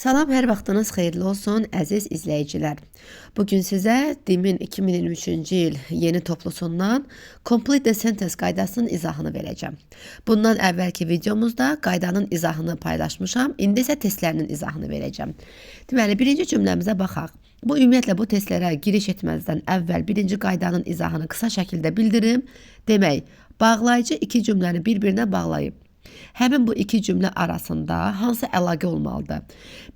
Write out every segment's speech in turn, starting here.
Salam, hər vaxtınız xeyirli olsun əziz izləyicilər. Bugün sizə DİMİN 2023-cü il yeni toplusundan Complete Sentence qaydasının izahını verəcəm. Bundan əvvəlki videomuzda qaydanın izahını paylaşmışam, indi isə testlərinin izahını verəcəm. Deməli, birinci cümləmizə baxaq. Bu ümumiyyətlə bu testlərə giriş etməzdən əvvəl birinci qaydanın izahını qısa şəkildə bildirim. Demək, bağlayıcı iki cümləni bir-birinə bağlayıb Həmin bu iki cümlə arasında hansı əlaqə olmalıdır?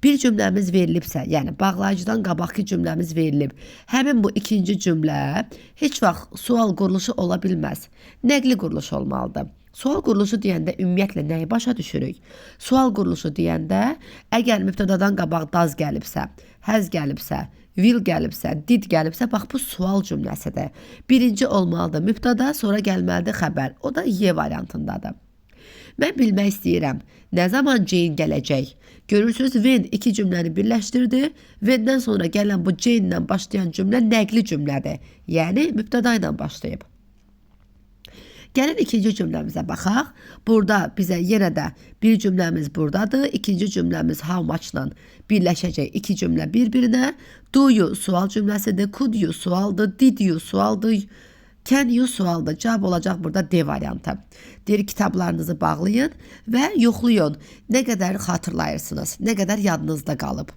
Bir cümləmiz verilibsə, yəni bağlayıcıdan qabaqki cümləmiz verilib. Həmin bu ikinci cümlə heç vaxt sual quruluşu ola bilməz. Nəqli quruluş olmalıdır. Sual quruluşu deyəndə ümumiyyətlə nəyi başa düşürük? Sual quruluşu deyəndə əgər mübtədadan qabaq daz gəlibsə, həz gəlibsə, will gəlibsə, did gəlibsə, bax bu sual cümləsidir. Birinci olmalıdır mübtəda, sonra gəlməlidir xəbər. O da Y variantındadır. Mən bilmək istəyirəm, nə zaman Jane gələcək? Görürsüz, when iki cümləni birləşdirdi. When-dən sonra gələn bu Jane ilə başlayan cümlə nəqli cümlədir. Yəni mübtəda ilə başlayıb. Gəlin ikinci cümləmizə baxaq. Burada bizə yenə də bir cümləmiz buradadır. İkinci cümləmiz how much-la birləşəcək iki cümlə bir-birinə. Do you sual cümləsidir. Could you sualdır. Did you sualdır. Can you sualda cavab olacaq burada D variantı. Deyir kitablarınızı bağlayın və yoxlayın. Nə qədər xatırlayırsınız, nə qədər yadınızda qalıb.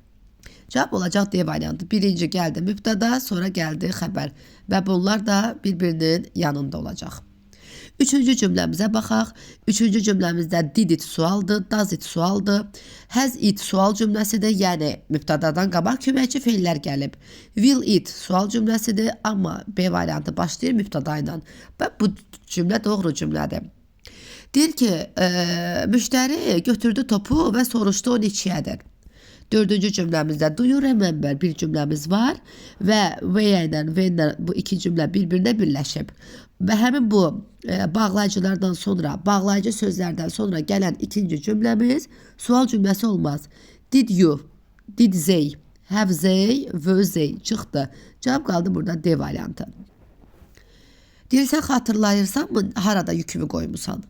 Cavab olacaq D variantı. Birinci gəldi mübtəda, sonra gəldi xəbər və bunlar da bir-birinin yanında olacaq. Üçüncü cümləmizə baxaq. Üçüncü cümləmizdə did it sualdır, does it sualdır. Has it sual cümləsidir, yəni mübtədadan qabaq köməkçi feillər gəlib. Will it sual cümləsidir, amma B variantı başlayır mübtəda ilə. Və bu cümlə doğru cümlədir. Deyir ki, e, müştəri götürdü topu və soruşdu o neçəyədir. Dördüncü cümləmizdə do you remember bir cümləmiz var və where ilə when bu iki cümlə bir-birinə birləşib. Və həmin bu e, bağlayıcılardan sonra, bağlayıcı sözlərdən sonra gələn ikinci cümləmiz sual cümləsi olmaz. Did you, did they, have they, were they çıxdı. Cavab qaldı burada D variantı. Deyirsən xatırlayırsanmı harada yükümü qoymusan?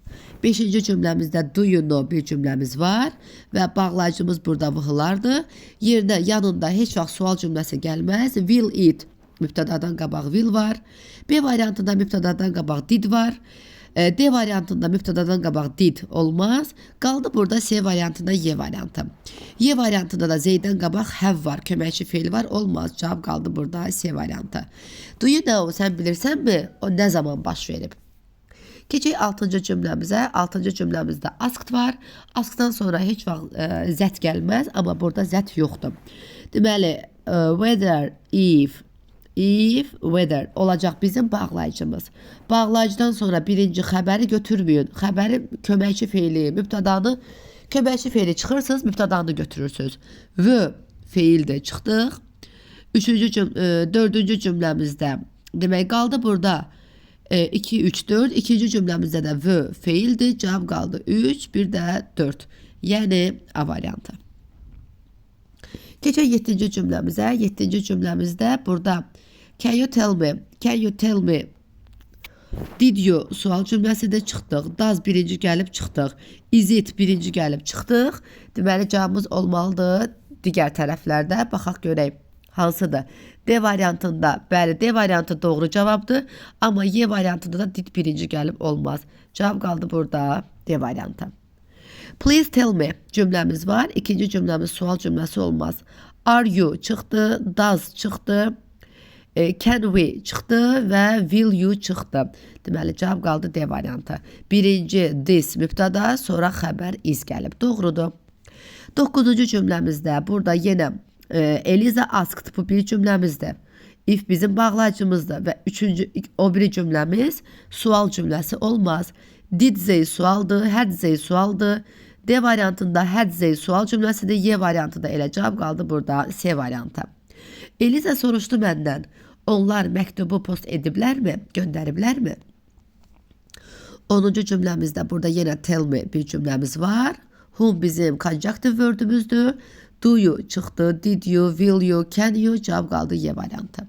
5-ci cümləmizdə do you know bir cümləmiz var və bağlayıcımız burada vıhılardır. Yerinə yanında heç vaxt sual cümləsi gəlməz. Will it mübtədadan qabaq will var. B variantında mübtədadan qabaq did var. E, D variantında mübtədadan qabaq did olmaz. Qaldı burada C variantında Y variantı. Y variantında da Z'dən qabaq have var, köməkçi feil var, olmaz. Cavab qaldı burada C variantı. Do you know, sən bilirsənmi? O nə zaman baş verib? Keçək 6-cı cümləmizə. 6-cı cümləmizdə asked var. Askdan sonra heç vaxt ə, e, zət gəlməz, amma burada zət yoxdur. Deməli, ə, e, whether, if, if weather olacaq bizim bağlayıcımız. Bağlayıcıdan sonra birinci xəbəri götürməyin. Xəbəri köməkçi feili, mübtədanı köməkçi feili çıxırsınız, mübtədanı götürürsünüz. V feildə çıxdıq. Üçüncü cüm e, dördüncü cümləmizdə demək qaldı burada 2 3 4 ikinci cümləmizdə də v feildir. Cavab qaldı 3, bir də 4. Yəni A variantı. Keçək 7-ci cümləmizə. 7-ci cümləmizdə burada Can you tell me? Can you tell me? Did you sual cümləsində çıxdıq. Does birinci gəlib çıxdıq. Is it birinci gəlib çıxdıq. Deməli cavabımız olmalıdır digər tərəflərdə. Baxaq görək hansıdır? D variantında, bəli, D variantı doğru cavabdır. Amma Y variantında da did birinci gəlib olmaz. Cavab qaldı burada D variantı. Please tell me cümləmiz var. İkinci cümləmiz sual cümləsi olmaz. Are you çıxdı, does çıxdı. E, can we çıxdı və will you çıxdı. Deməli cavab qaldı D variantı. Birinci this mübtəda, sonra xəbər is gəlib. Doğrudur. 9-cu cümləmizdə burada yenə e, Eliza asked bu bir cümləmizdir. If bizim bağlayıcımızdır və üçüncü o biri cümləmiz sual cümləsi olmaz. Did they sualdır, had they sualdır. D variantında had they sual cümləsidir. Y variantında elə cavab qaldı burada C variantı. Eliza soruşdu məndən. Onlar məktubu post ediblərmi, göndəriblərmi? 10-cu cümləmizdə burada yenə tell me bir cümləmiz var. Whom bizim conjunctive word'ümüzdür. Do you çıxdı, did you, will you, can you cavab qaldı Y variantı.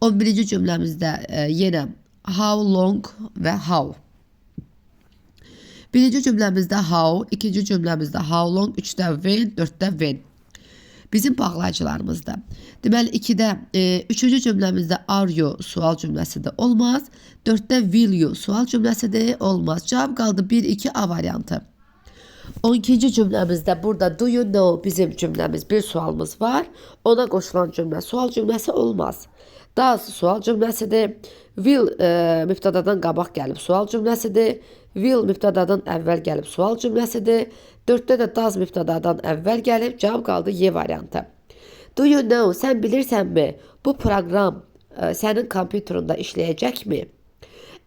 11-ci cümləmizdə e, yenə how long və how. Birinci cümləmizdə how, ikinci cümləmizdə how long, üçdə when, dörddə when. Bizim bağlayıcılarımızda. Deməli 2-də, e, 3-cü cümləmizdə are you sual cümləsidir, olmaz. 4-də will you sual cümləsidir, olmaz. Cavab qaldı 1 2 A variantı. 12-ci cümləmizdə burada do you know bizim cümləmiz bir sualımız var. Ona qoşulan cümlə sual cümləsi olmaz. Does sual cümləsidir. Will e, mübtədadan qabaq gəlib sual cümləsidir. Will mübtədadan əvvəl gəlib sual cümləsidir. 4-də də does mübtədadan əvvəl gəlib cavab qaldı Y variantı. Do you know sən bilirsənmi bu proqram e, sənin kompüterində işləyəcəkmi?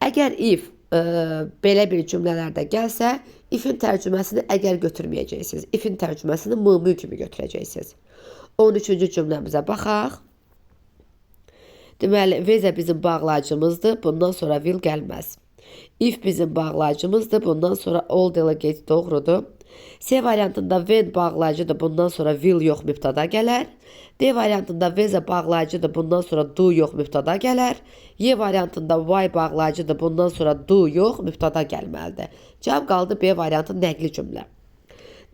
Əgər if e, belə bir cümlələrdə gəlsə, ifin tərcüməsini əgər götürməyəcəksiniz. Ifin tərcüməsini mümkün kimi götürəcəksiniz. 13-cü cümləmizə baxaq. Deməli, Veza bizim bağlayıcımızdır. Bundan sonra will gəlməz. If bizim bağlayıcımızdır. Bundan sonra all delegate doğrudur. C variantında when bağlayıcıdır. Bundan sonra will yox mübtada gələr. D variantında Veza bağlayıcıdır. Bundan sonra do yox mübtada gələr. Y variantında why bağlayıcıdır. Bundan sonra do yox mübtada gəlməlidir. Cavab qaldı B variantı nəqli cümlə.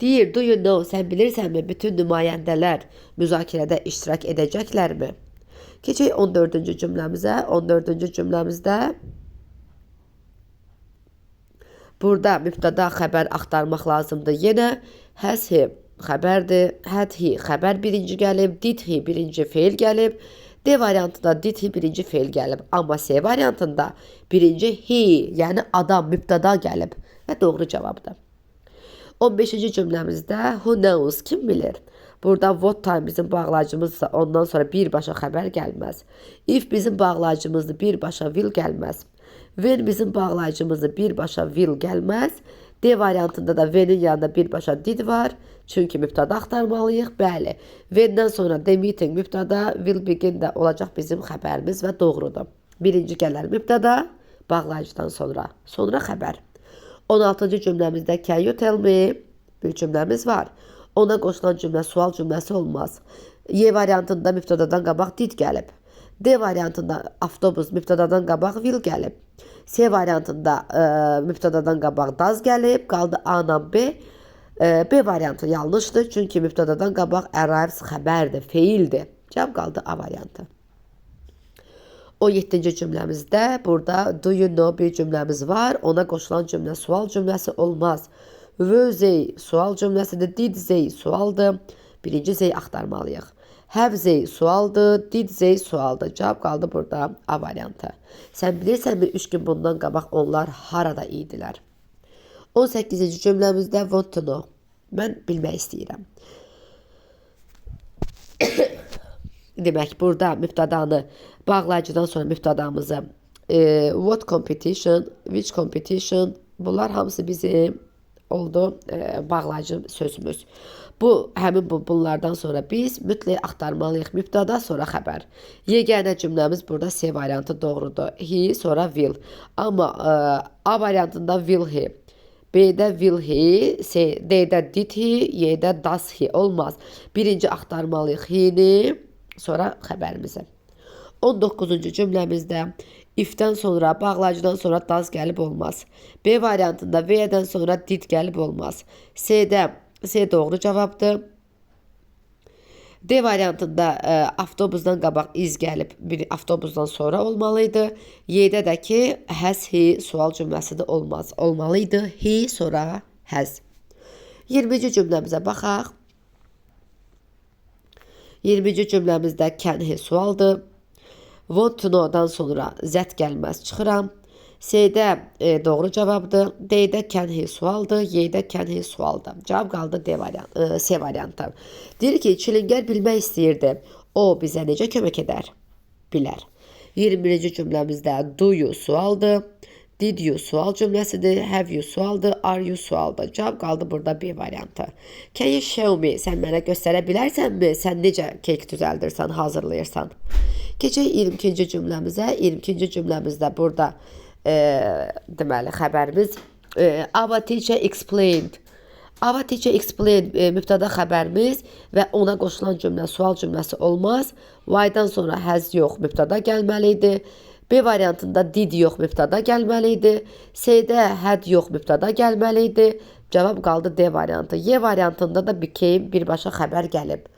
Deyir, do you know, sən bilirsənmi bütün nümayəndələr müzakirədə iştirak edəcəklərmi? Keçək 14-cü cümləmizə. 14-cü cümləmizdə burada mübtəda xəbər axtarmaq lazımdır. Yenə has he xəbərdir, had he xəbər birinci gəlib, did he birinci feil gəlib. D variantında did he birinci feil gəlib. Amma C variantında birinci he, yəni adam mübtəda gəlib və doğru cavabdır. 15-ci cümləmizdə who knows kim bilir? Burada what time bizim bağlayıcımızsa ondan sonra birbaşa xəbər gəlməz. If bizim bağlayıcımızdır birbaşa will gəlməz. When bizim bağlayıcımızdır birbaşa will gəlməz. D variantında da when'in yanında birbaşa did var. Çünki mübtada axtarmalıyıq. Bəli. When-dən sonra the meeting mübtada, will begin də olacaq bizim xəbərimiz və doğrudur. Birinci gələr mübtada, bağlayıcıdan sonra. Sonra xəbər. 16-cı cümləmizdə can you tell me bir cümləmiz var. Ona qoşulan cümlə sual cümləsi olmaz. Y variantında mübtədadan qabaq did gəlib. D variantında avtobus mübtədadan qabaq will gəlib. C variantında e, mübtədadan qabaq does gəlib. Qaldı A ilə B. E, B variantı yanlışdır. Çünki mübtədadan qabaq arrives xəbərdir, feildir. Cavab qaldı A variantı. 17-ci cümləmizdə burada do you know bir cümləmiz var. Ona qoşulan cümlə sual cümləsi olmaz. Vözey sual cümləsidir. Did zey sualdır. Birinci zey axtarmalıyıq. Have zey sualdır. Did zey sualdır. Cavab qaldı burada A variantı. Sən bilirsənmi 3 gün bundan qabaq onlar harada idilər? 18-ci cümləmizdə want to know. Mən bilmək istəyirəm. Demək burada mübtədanı bağlayıcıdan sonra mübtədamızı e, what competition, which competition bunlar hamısı bizim oldu e, bağlayıcı sözümüz. Bu həmin bu bunlardan sonra biz mütləq axtarmalıyıq. Mübtəda sonra xəbər. Yeganə cümləmiz burada C variantı doğrudur. He sonra will. Amma e, A variantında will he. B-də will he, D-də did he, Y-də does he olmaz. Birinci axtarmalıyıq he-ni, sonra xəbərimizi. 19-cu cümləmizdə if-dən sonra, bağlayıcıdan sonra does gəlib olmaz. B variantında V-dən sonra did gəlib olmaz. C-də C doğru cavabdır. D variantında e, avtobusdan qabaq iz gəlib, bir avtobusdan sonra olmalıydı. Y-də də ki, has he sual cümləsidir olmaz. Olmalıydı he sonra has. 20-ci cümləmizə baxaq. 20-ci cümləmizdə can he sualdır. Want to know-dan sonra zət gəlməz çıxıram. C-də e, doğru cavabdır. D-də can he sualdır. Y-də can he sualdır. Cavab qaldı D variant, e, C variantı. Deyir ki, Çilingər bilmək istəyirdi. O bizə necə kömək edər? Bilər. 21-ci cümləmizdə do you sualdır. Did you sual cümləsidir. Have you sualdır. Are you sualdır. Cavab qaldı burada B variantı. Can you show me? Sən mənə göstərə bilərsənmi? Sən necə kek düzəldirsən, hazırlayırsan? Keçək 22-ci cümləmizə. 22-ci cümləmizdə burada e, deməli xəbərimiz e, Our teacher explained. Our teacher explained e, mübtəda xəbərimiz və ona qoşulan cümlə sual cümləsi olmaz. Why-dan sonra has yox mübtəda gəlməli idi. B variantında did yox mübtəda gəlməli idi. C-də had yox mübtəda gəlməli idi. Cavab qaldı D variantı. Y variantında da became birbaşa xəbər gəlib.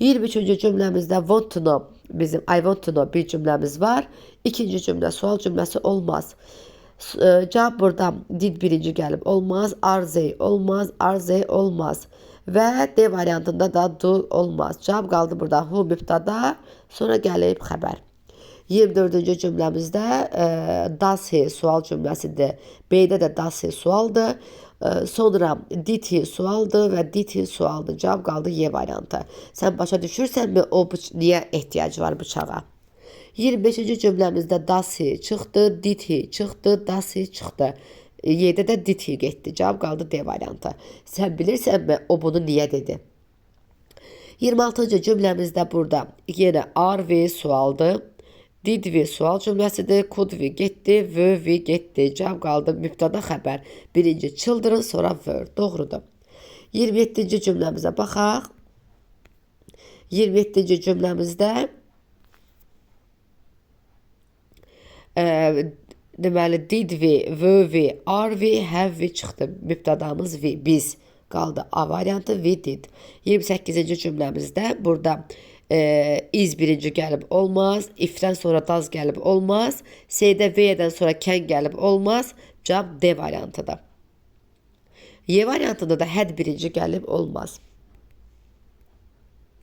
23-cü cümləmizdə want to know bizim I want to know bir cümləmiz var. İkinci cümlə sual cümləsi olmaz. E, Cavab burada did birinci gəlib olmaz. Are they olmaz. Are they olmaz. Və D variantında da do olmaz. Cavab qaldı burada who mübtada sonra gəlib xəbər. 24-cü cümləmizdə e, does he sual cümləsidir. B-də də does he sualdır. E, sonra did he sualdır və did he sualdır. Cavab qaldı Y variantı. Sən başa düşürsənmi o niyə ehtiyac var bıçağa? 25-ci cümləmizdə does he çıxdı, did he çıxdı, does he çıxdı. E, Y-də də did he getdi. Cavab qaldı D variantı. Sən bilirsənmi o bunu niyə dedi? 26-cı cümləmizdə burada yenə are we sualdır. Did we sual cümləsidir. Could we getdi, were we getdi. Cavab qaldı mübtada xəbər. Birinci children, sonra were. Doğrudur. 27-ci cümləmizə baxaq. 27-ci cümləmizdə e, deməli did we, were we, are we, have we çıxdı. Mübtadamız we, biz qaldı. A variantı we did. 28-ci cümləmizdə burada e, is birinci gəlib olmaz. If-dən sonra does gəlib olmaz. C-də V-dən sonra can gəlib olmaz. Cavab D variantıdır. Y variantında da had birinci gəlib olmaz.